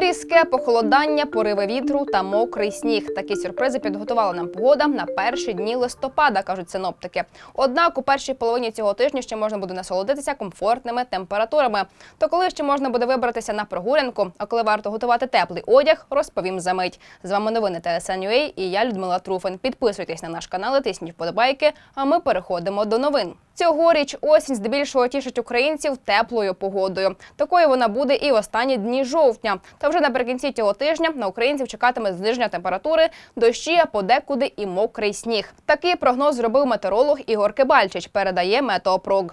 Різке похолодання, пориви вітру та мокрий сніг. Такі сюрпризи підготувала нам погода на перші дні листопада, кажуть синоптики. Однак у першій половині цього тижня ще можна буде насолодитися комфортними температурами. То коли ще можна буде вибратися на прогулянку, а коли варто готувати теплий одяг, розповім за мить. З вами новини ТСН.UA і я Людмила Труфин. Підписуйтесь на наш канал, і тисніть вподобайки. А ми переходимо до новин. Цьогоріч осінь здебільшого тішить українців теплою погодою. Такою вона буде і в останні дні жовтня. Та вже наприкінці цього тижня на українців чекатиме зниження температури, дощі, а подекуди і мокрий сніг. Такий прогноз зробив метеоролог Ігор Кибальчич. Передає Метеопрог.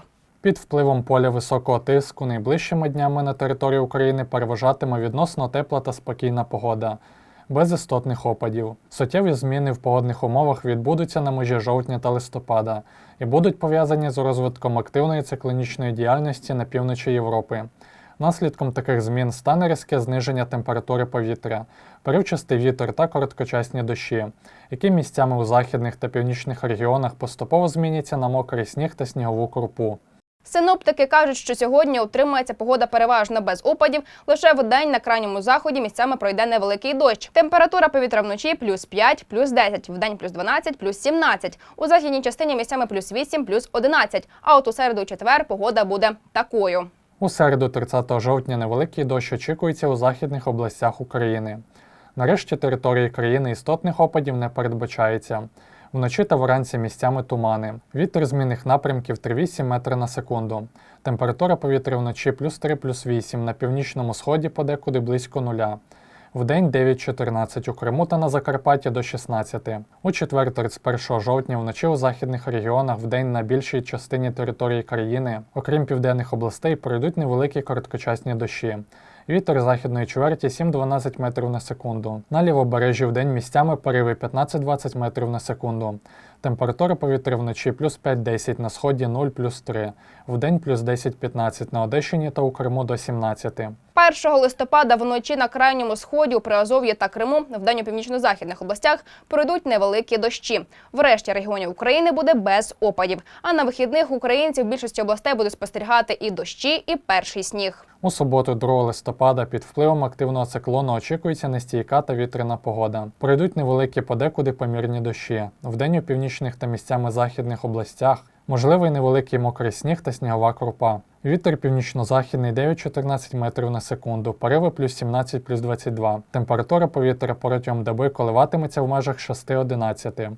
Під впливом поля високого тиску найближчими днями на території України переважатиме відносно тепла та спокійна погода, без істотних опадів. Суттєві зміни в погодних умовах відбудуться на межі жовтня та листопада і будуть пов'язані з розвитком активної циклонічної діяльності на півночі Європи. Наслідком таких змін стане різке зниження температури повітря, перивчастий вітер та короткочасні дощі, які місцями у західних та північних регіонах поступово зміняться на мокрий сніг та снігову крупу. Синоптики кажуть, що сьогодні утримається погода переважно без опадів. Лише в день на крайньому заході місцями пройде невеликий дощ. Температура повітря вночі плюс 5, плюс 10, в день плюс 12, плюс 17. У західній частині місцями плюс 8, плюс 11. А от у середу четвер погода буде такою. У середу 30 жовтня невеликий дощ очікується у західних областях України. Нарешті території країни істотних опадів не передбачається. Вночі та вранці місцями тумани. Вітер змінних напрямків 3,8 метри на секунду. Температура повітря вночі плюс 3 плюс 8, на північному сході подекуди близько нуля. Вдень 9-14 у Криму та на Закарпатті до 16. У четвер 31 жовтня вночі у західних регіонах вдень на більшій частині території країни, окрім південних областей, пройдуть невеликі короткочасні дощі. Вітер західної чверті 7-12 метрів на секунду. На лівобережжі вдень місцями пориви 15-20 метрів на секунду. Температура повітря вночі плюс 5-10, на сході 0 плюс 3, вдень плюс 10-15, на Одещині та у Криму до 17. 1 листопада вночі на крайньому сході у Приазов'ї та Криму, вдень у північно-західних областях пройдуть невеликі дощі. В решті регіонів України буде без опадів. А на вихідних українців в більшості областей будуть спостерігати і дощі, і перший сніг. У суботу 2 листопада під впливом активного циклону очікується нестійка та вітряна погода. Пройдуть невеликі подекуди помірні дощі. Вдень у північних та місцями західних областях можливий невеликий мокрий сніг та снігова крупа. Вітер північно-західний 9-14 метрів на секунду, пориви плюс 17 плюс 22. Температура повітря протягом доби коливатиметься в межах 6-11.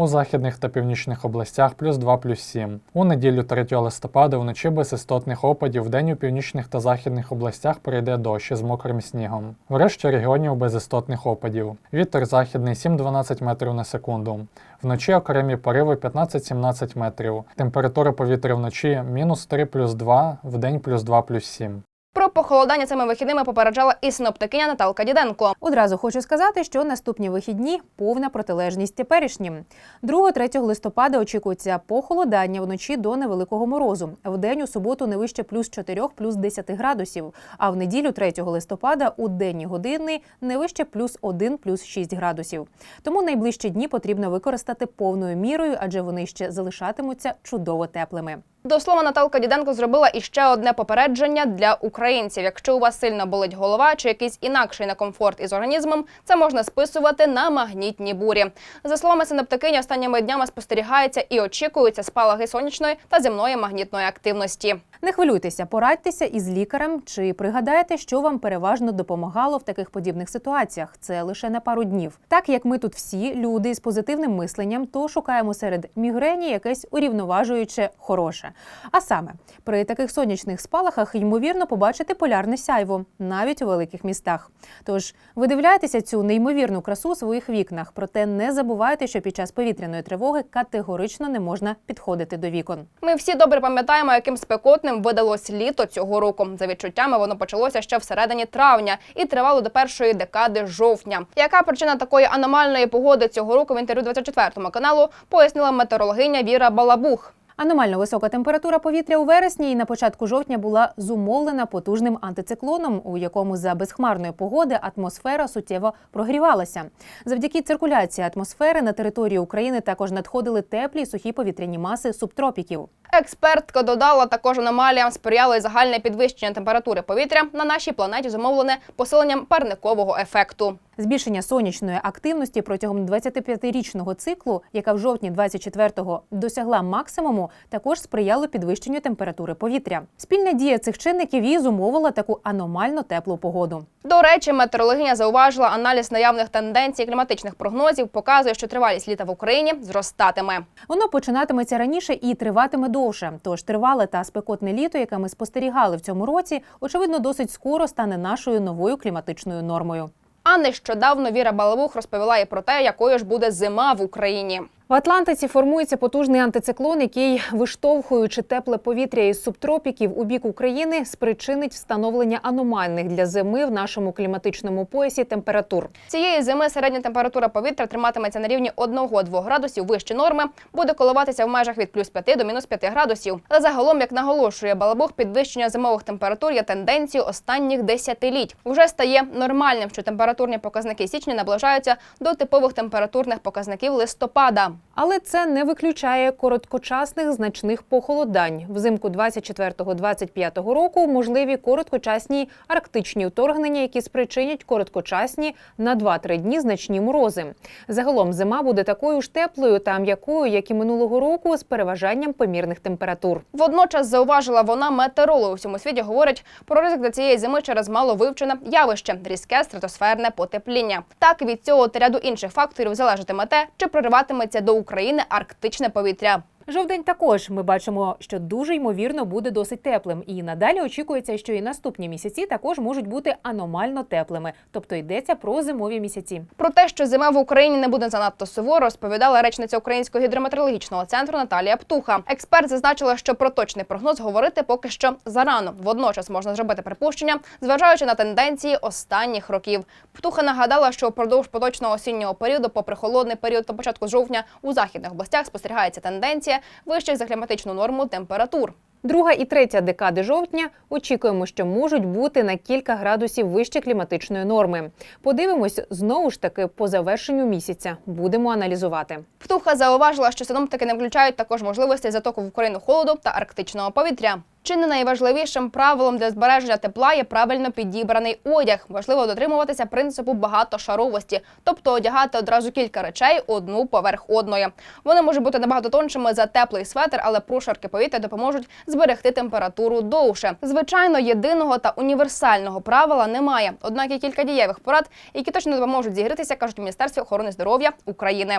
У західних та північних областях плюс 2 плюс 7. У неділю 3 листопада вночі без істотних опадів, вдень у північних та західних областях прийде дощ із мокрим снігом. Врешті регіонів без істотних опадів. Вітер західний 7-12 метрів на секунду. Вночі окремі пориви 15-17 метрів. Температура повітря вночі мінус 3 плюс 2, вдень плюс 2 плюс 7. Про похолодання цими вихідними попереджала і синоптикиня Наталка Діденко. Одразу хочу сказати, що наступні вихідні повна протилежність теперішнім. 2-3 листопада очікується похолодання вночі до невеликого морозу. Вдень у суботу не вище плюс 4, плюс 10 градусів. А в неділю 3 листопада у денні години не вище плюс 1, плюс 6 градусів. Тому найближчі дні потрібно використати повною мірою, адже вони ще залишатимуться чудово теплими. До слова, Наталка Діденко зробила іще одне попередження для українців. Якщо у вас сильно болить голова чи якийсь інакший некомфорт із організмом, це можна списувати на магнітні бурі. За словами синоптикині, останніми днями спостерігається і очікуються спалаги сонячної та земної магнітної активності. Не хвилюйтеся, порадьтеся із лікарем чи пригадайте, що вам переважно допомагало в таких подібних ситуаціях. Це лише на пару днів. Так як ми тут всі люди з позитивним мисленням, то шукаємо серед мігрені якесь урівноважуюче хороше. А саме при таких сонячних спалахах ймовірно побачити полярне сяйво навіть у великих містах. Тож видивляйтеся цю неймовірну красу у своїх вікнах, проте не забувайте, що під час повітряної тривоги категорично не можна підходити до вікон. Ми всі добре пам'ятаємо, яким спекотним видалось літо цього року. За відчуттями воно почалося ще всередині травня і тривало до першої декади жовтня. Яка причина такої аномальної погоди цього року в інтерв'ю 24 каналу пояснила метеорологиня Віра Балабух. Аномально висока температура повітря у вересні і на початку жовтня була зумовлена потужним антициклоном, у якому за безхмарної погоди атмосфера суттєво прогрівалася. Завдяки циркуляції атмосфери на території України також надходили теплі сухі повітряні маси субтропіків. Експертка додала, також аномаліям сприяло і загальне підвищення температури повітря на нашій планеті, зумовлене посиленням парникового ефекту. Збільшення сонячної активності протягом 25-річного циклу, яка в жовтні 24-го досягла максимуму, також сприяло підвищенню температури повітря. Спільна дія цих чинників і зумовила таку аномально теплу погоду. До речі, метеорологиня зауважила, аналіз наявних тенденцій кліматичних прогнозів показує, що тривалість літа в Україні зростатиме. Воно починатиметься раніше і триватиме довше. Тож тривале та спекотне літо, яке ми спостерігали в цьому році, очевидно, досить скоро стане нашою новою кліматичною нормою. А нещодавно Віра Балавух розповіла і про те, якою ж буде зима в Україні. В Атлантиці формується потужний антициклон, який, виштовхуючи тепле повітря із субтропіків у бік України, спричинить встановлення аномальних для зими в нашому кліматичному поясі температур. Цієї зими середня температура повітря триматиметься на рівні 1-2 градусів вище норми, буде коливатися в межах від плюс 5 до мінус 5 градусів. Але загалом, як наголошує Балабух, підвищення зимових температур є тенденцією останніх десятиліть. Вже стає нормальним, що температурні показники січня наближаються до типових температурних показників листопада. Але це не виключає короткочасних значних похолодань. Взимку 24-25 року можливі короткочасні арктичні вторгнення, які спричинять короткочасні на 2-3 дні значні морози. Загалом зима буде такою ж теплою та м'якою, як і минулого року, з переважанням помірних температур. Водночас зауважила вона, метеорологи у всьому світі говорять про ризик для цієї зими через маловивчене явище різке стратосферне потепління. Так від цього та ряду інших факторів залежатиме те, чи прориватиметься до України арктичне повітря. Жовдень також ми бачимо, що дуже ймовірно буде досить теплим, і надалі очікується, що і наступні місяці також можуть бути аномально теплими, тобто йдеться про зимові місяці. Про те, що зима в Україні не буде занадто суворо, розповідала речниця Українського гідрометеорологічного центру Наталія Птуха. Експерт зазначила, що про точний прогноз говорити поки що зарано. Водночас можна зробити припущення, зважаючи на тенденції останніх років. Птуха нагадала, що впродовж поточного осіннього періоду, попри холодний період та початку жовтня, у західних областях спостерігається тенденція вищих за кліматичну норму температур. Друга і третя декади жовтня очікуємо, що можуть бути на кілька градусів вище кліматичної норми. Подивимось знову ж таки по завершенню місяця. Будемо аналізувати. Птуха зауважила, що синоптики не включають також можливості затоку в Україну холоду та арктичного повітря. Чи не найважливішим правилом для збереження тепла є правильно підібраний одяг? Важливо дотримуватися принципу багатошаровості, тобто одягати одразу кілька речей одну поверх одної. Вони можуть бути набагато тоншими за теплий светр, але прошарки повітря допоможуть зберегти температуру довше. Звичайно, єдиного та універсального правила немає. Однак є кілька дієвих порад, які точно допоможуть зігрітися, кажуть у Міністерстві охорони здоров'я України.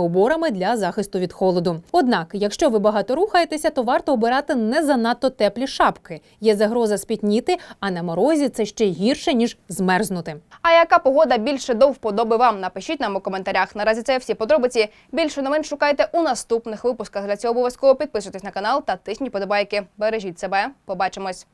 уборами для захисту від холоду. Однак, якщо ви багато рухаєтеся, то варто обирати не занадто теплі шапки. Є загроза спітніти, а на морозі це ще гірше ніж змерзнути. А яка погода більше до вподоби вам? Напишіть нам у коментарях. Наразі це всі подробиці. Більше новин шукайте у наступних випусках. Для цього обов'язково підписуйтесь на канал та тисніть подобайки. Бережіть себе. Побачимось.